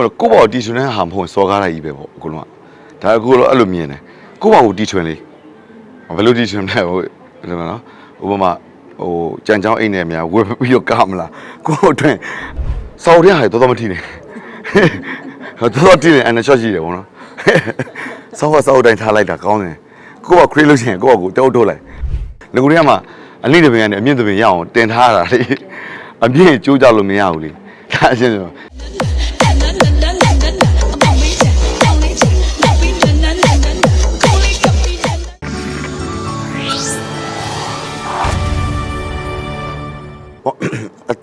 အဲ့တော့ကိုယ့်ဘောကိုတီထွင်တဲ့ဟာမဟုတ်ရင်စော်ကားတာကြီးပဲပေါ့အကုန်လုံးကဒါအကူတော့အဲ့လိုမြင်တယ်ကိုယ့်ဘောကိုတီထွင်လေဘယ်လိုတီထွင်လဲဟိုဘယ်လိုမလဲနော်ဥပမာဟိုကြံချောင်းအိတ်နဲ့များဝယ်ပြီးတော့ကားမလားကိုယ့်အတွင်းစော်တဲ့ဟာတော်တော်မထီနဲ့ဟိုတော်တော်ထီနေအန်နရှော့ရှိတယ်ပေါ့နော်စော်ကစော်တိုင်းထားလိုက်တာကောင်းတယ်ကိုယ့်ဘောခရေးလို့ရှိရင်ကိုယ့်ဘောကိုတောက်ထုတ်လိုက်ငကူတွေကမှအနည်းတပင်ကနေအမြင့်တပင်ရအောင်တင်ထားတာလေအမြင့်ကျိုးကြလို့မရဘူးလေဒါအရှင်းဆို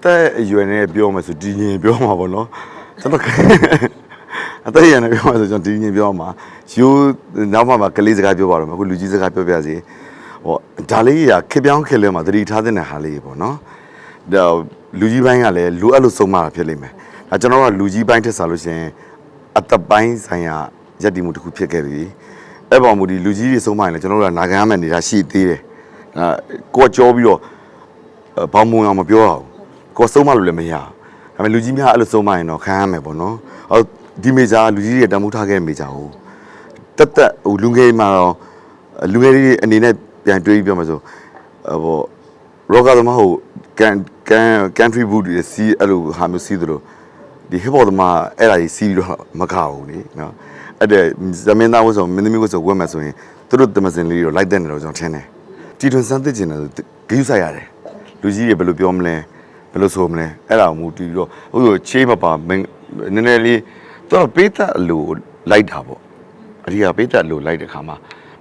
သက်အရွယ်နဲ့ပြောမှဆိုဒီညင်ပြောမှာပေါ့နော်ကျွန်တော်အသက်အရွယ်နဲ့ပြောမှဆိုကျွန်တော်ဒီညင်ပြောမှာယူနောက်မှမှကလေးစကားပြောပါတော့မယ်အခုလူကြီးစကားပြောပြစီဟောဒါလေးရခေပြောင်းခေလဲမှာသတိထားတဲ့ဟာလေးပေါ့နော်ဒါလူကြီးပိုင်းကလည်းလူအဲ့လိုဆုံးမတာဖြစ်လိမ့်မယ်အဲကျွန်တော်ကလူကြီးပိုင်းထက်စားလို့ရှိရင်အသက်ပိုင်းဆိုင်ရာယက်တီမှုတစ်ခုဖြစ်ခဲ့ပြီအဲ့ပေါ်မူဒီလူကြီးတွေဆုံးမရင်လည်းကျွန်တော်တို့ကနာခံရမယ့်နေတာရှိသေးတယ်အဲကိုကကြောပြီးတော့ဘောင်းမုံအောင်မပြောရဘူး ကိုယ်ဆုံးမလို့လည်းမရဘူးဒါပေမဲ့လူကြီးများအဲ့လိုဆုံးမရင်တော့ခံရမယ်ပေါ့နော်ဟောဒီမေဂျာလူကြီးတွေတန်ဖိုးထားခဲ့တဲ့မေဂျာကိုတက်တက်ဟိုလူငယ်မှာတော့လူငယ်တွေအနေနဲ့ပြန်တွေးပြီးပြောမှဆိုဟိုရောဂါသမားဟိုကန်ကန် country boot တွေစီးအဲ့လိုဟာမျိုးစီးသလိုဒီ hip hop သမားအဲ့ဒါကြီးစီးပြီးတော့မကဘူးလေနော်အဲ့တဲ့သမင်းသားဝတ်ဆိုမင်းသမီးဝတ်ဆိုဝတ်မယ်ဆိုရင်သူတို့တမစင်လေးတွေလိုက်တဲ့နေတော့ကျွန်တော်ထင်တယ်တီထွန်စမ်းသစ်ကျင်တယ်ဂိူးဆိုင်ရတယ်လူကြီးတွေဘယ်လိုပြောမလဲ ဘယ်လိုဆိုမလဲအဲ့ဒါကိုမူတည်ပြီးတော့ဟိုလိုချေးမပါမင်းနည်းနည်းလေးတော့ပေးသက်အလိုလိုက်တာပေါ့အဒီကပေးသက်အလိုလိုက်တဲ့ခါမှာ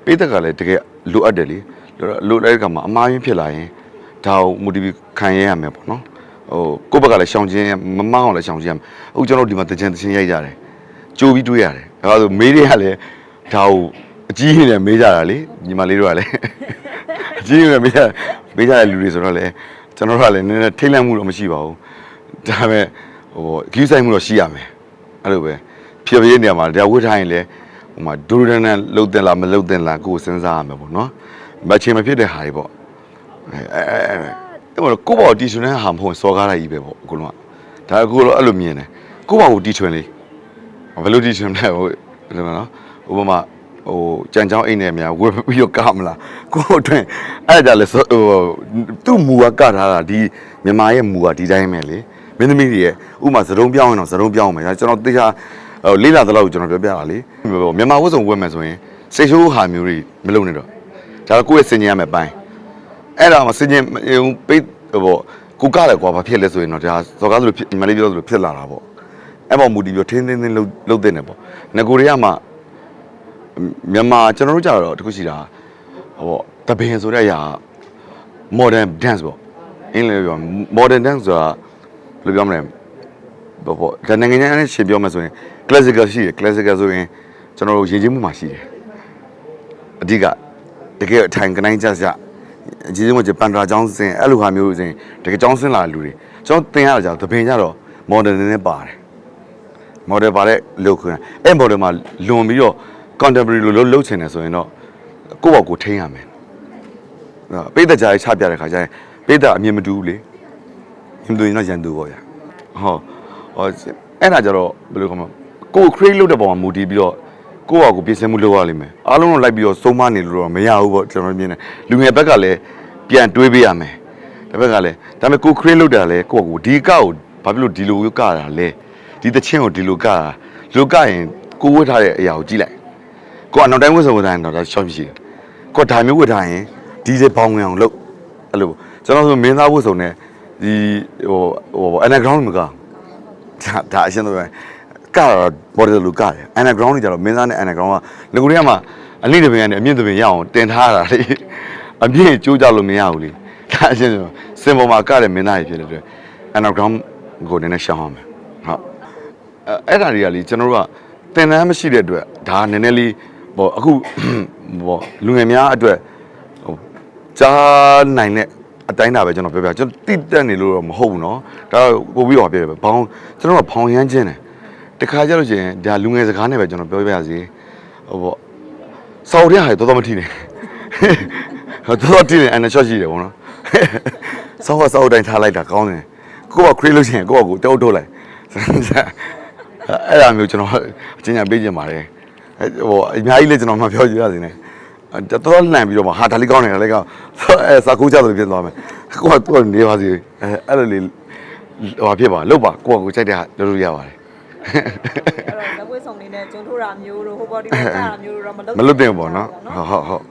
ပေးသက်ကလည်းတကယ်လိုအပ်တယ်လေလိုလိုက်တဲ့ခါမှာအမားရင်းဖြစ်လာရင်ဒါကိုမူတည်ပြီးခံရရမယ်ပေါ့နော်ဟိုကိုယ့်ဘက်ကလည်းရှောင်ခြင်းမမအောင်လည်းရှောင်ခြင်းရမယ်အခုကျွန်တော်ဒီမှာတကြံတချင်းရိုက်ကြတယ်ကြိုးပြီးတွေးရတယ်ဒါဆိုမေးတွေကလည်းဒါကိုအကြီးကြီးနဲ့မေးကြတာလေညီမလေးတို့ကလည်းအကြီးကြီးနဲ့မေးကြမေးကြတဲ့လူတွေဆိုတော့လေ ကျွန်တော်တို့ကလည်းနည်းနည်းထိတ်လန့်မှုတော့မရှိပါဘူးဒါပေမဲ့ဟိုဂီးဆိုင်မှုတော့ရှိရမယ်အဲ့လိုပဲဖြစ်ဖြစ်နေရာမှာဒါဝတ်ထားရင်လေဟိုမှာဒူရဒန်နဲ့လှုပ်တင်လားမလှုပ်တင်လားကိုယ်စဉ်းစားရမယ်ပေါ့နော်မချင်မဖြစ်တဲ့ဟာတွေပေါ့အဲအဲအဲအဲ့ကိုယ့်ဘောတီထွင်တဲ့ဟာမဟုတ်စော်ကားတာကြီးပဲပေါ့အကုန်လုံးကဒါအကူတော့အဲ့လိုမြင်တယ်ကိုယ့်ဘောကိုတီထွင်လေဘယ်လိုတီထွင်လဲဟိုဘယ်လိုမလဲနော်ဥပမာ ဟိုကြံချောင်းအိတ်နဲ့များဝယ်ပြီးတော့ကားမလားကိုယ့်အတွင်းအဲ့ဒါလည်းဟိုသူ့မူကကထားတာဒီမြန်မာရဲ့မူကဒီတိုင်းပဲလေမင်းသမီးတွေရဲ့ဥမာသတုံးပြောင်းရင်တော့သတုံးပြောင်းမယ်ဒါကျွန်တော်တေချာဟိုလေးလာသလောက်ကျွန်တော်ပြောပြတာလေမြန်မာဝတ်စုံဝတ်မယ်ဆိုရင်စိတ်ဆိုးဟာမျိုးတွေမလုပ်နဲ့တော့ဒါကိုယ့်ရဲ့စင်ကြင်ရမယ်ပိုင်းအဲ့ဒါမှစင်ကြင်ပိတ်ဟိုကိုကလည်းကွာဘာဖြစ်လဲဆိုရင်တော့ဒါစော်ကားသလိုဖြစ်ညီမလေးပြောသလိုဖြစ်လာတာပေါ့အဲ့ပေါ်မူတည်ပြီးထင်းထင်းထင်းလှုပ်လှုပ်တဲ့နေပေါ့ငကိုတွေကမှ မြန်မာကျွန်တော်တို့ကြတော့တခုရှိတာဟောတပင်ဆိုတဲ့အရာ modern dance ပေါ့အင်္ဂလိပ်ပြော modern dance ဆိုတာဘယ်လိုပြောမလဲဘောဘောဒါနိုင်ငံခြားနဲ့ရှင်းပြောမယ်ဆိုရင် classical ရှိတယ် classical ဆိုရင်ကျွန်တော်တို့ယဉ်ကျေးမှုမှာရှိတယ်အဓိကတကယ်အထိုင်ကနိုင်ကြကြအကြီးဆုံးကပန်ဒရာကျောင်းစင်အဲ့လိုဟာမျိုးစင်တကယ်ကျောင်းစင်လာတဲ့လူတွေကျွန်တော်သင်ရတာကြတော့တပင်ကြတော့ modern နဲ့ပါတယ် model ပါတဲ့လုပ်ခွင့်အဲ့ model မှာလွန်ပြီးတော့ contemporary လို့လုပ်လုပ်ချင်တယ်ဆိုရင်တော့ကိုယ့်ဘောက်ကိုထိန်းရမယ်အဲ့ပိတ်သက်ကြားရေးချပြတဲ့ခါကျရင်ပိတ်သက်အမြင်မတူဘူးလေမြင်မတူရင်တော့ရန်သူပေါ့ဗျာဟောဟောအဲ့ဒါကြတော့ဘယ်လိုခေါ်မလဲကိုယ် create လုပ်တဲ့ပုံမှာမူတည်ပြီးတော့ကိုယ့်ဘောက်ကိုပြင်ဆင်မှုလုပ်ရလိမ့်မယ်အားလုံးတော့လိုက်ပြီးတော့စုံမနေလို့တော့မရဘူးပေါ့ကျွန်တော်မြင်တယ်လူငယ်ဘက်ကလည်းပြန်တွေးပေးရမယ်တစ်ဘက်ကလည်းဒါပေမဲ့ကိုယ် create လုပ်တာလဲကိုယ့်ဘောက်ကိုဒီကောက်ကိုဘာဖြစ်လို့ဒီလိုကတာလဲဒီတချင်းကိုဒီလိုကတာလူကရင်ကိုယ်ဝတ်ထားတဲ့အရာကိုကြည့်လိုက် ကိုကနောက်တိုင်းဝတ်စုံဝတ်ထားရင်တော့ဒါရှော့ဖြစ်ရှိတယ်ကိုကဒါမျိုးဝတ်ထားရင်ဒီစေပေါင်းဝင်အောင်လုပ်အဲ့လိုကျွန်တော်ဆိုမင်းသားဝတ်စုံနဲ့ဒီဟိုဟို underground မကဒါဒါအရှင်းတော့ကတော့ border လူကတယ် underground တွေကြတော့မင်းသားနဲ့ underground ကငကိုတွေကမှအလိတပင်ကနေအမြင့်တပင်ရအောင်တင်ထားတာလေအမြင့်ကျိုးကြလို့မရဘူးလေဒါအရှင်းဆိုစင်ပေါ်မှာကတဲ့မင်းသားကြီးဖြစ်တဲ့အတွက် underground ကိုနည်းနည်းရှောင်းအောင်မယ်ဟုတ်အဲအဲ့ဒါတွေကလေကျွန်တော်တို့ကတင်တန်းမရှိတဲ့အတွက်ဒါနည်းနည်းလေး ဟိုအခုဟိုလူငယ်များအတွက်ဟိုကြားနိုင်တဲ့အတိုင်းတာပဲကျွန်တော်ပြောပြကျွန်တော်တိတက်နေလို့တော့မဟုတ်ဘူးเนาะဒါပို့ပြီးတော့ပြောပြပဲဘောင်းကျွန်တော်ကဘောင်းရမ်းခြင်းတယ်တခါကြလို့ရှိရင်ဒါလူငယ်စကားနဲ့ပဲကျွန်တော်ပြောပြရစီဟိုပေါ့စော်ရရတော်တော်မထီနဲ့ဟိုတော်တော်ထီနဲ့အန်နရှော့ရှိတယ်ဘောနော်စော်ကစော်တိုင်းထားလိုက်တာကောင်းတယ်ကိုကခရေးလို့ရှိရင်ကိုကကိုတောက်ထုတ်လိုက် အဲ့ဒါမျိုးကျွန်တော်အချင်းညာပေးခြင်းပါတယ်အဲ့ ဟိုအများကြီးလည်းကျွန်တော်မှပြောကြရစီနေတော်တော်လှန်ပြီးတော့မှဟာဒါလေးကောင်းနေတာလေးကောင်းအဲစာကူးကြတယ်ဖြစ်သွားမယ်ကိုကသူကနေပါစီအဲအဲ့လိုလေးဟိုဖြစ်ပါလုတ်ပါကိုကကိုကြိုက်တဲ့ဟာလုပ်လို့ရပါတယ်အဲ့တော့လက်ဝဲဆောင်နေနဲ့ကျုံထိုးတာမျိုးတို့ဟိုဘော်ဒီနဲ့တာမျိုးတို့တော့မလုပ်မလွတ်တင်ဘူးပေါ့နော်ဟုတ်ဟုတ်ဟုတ်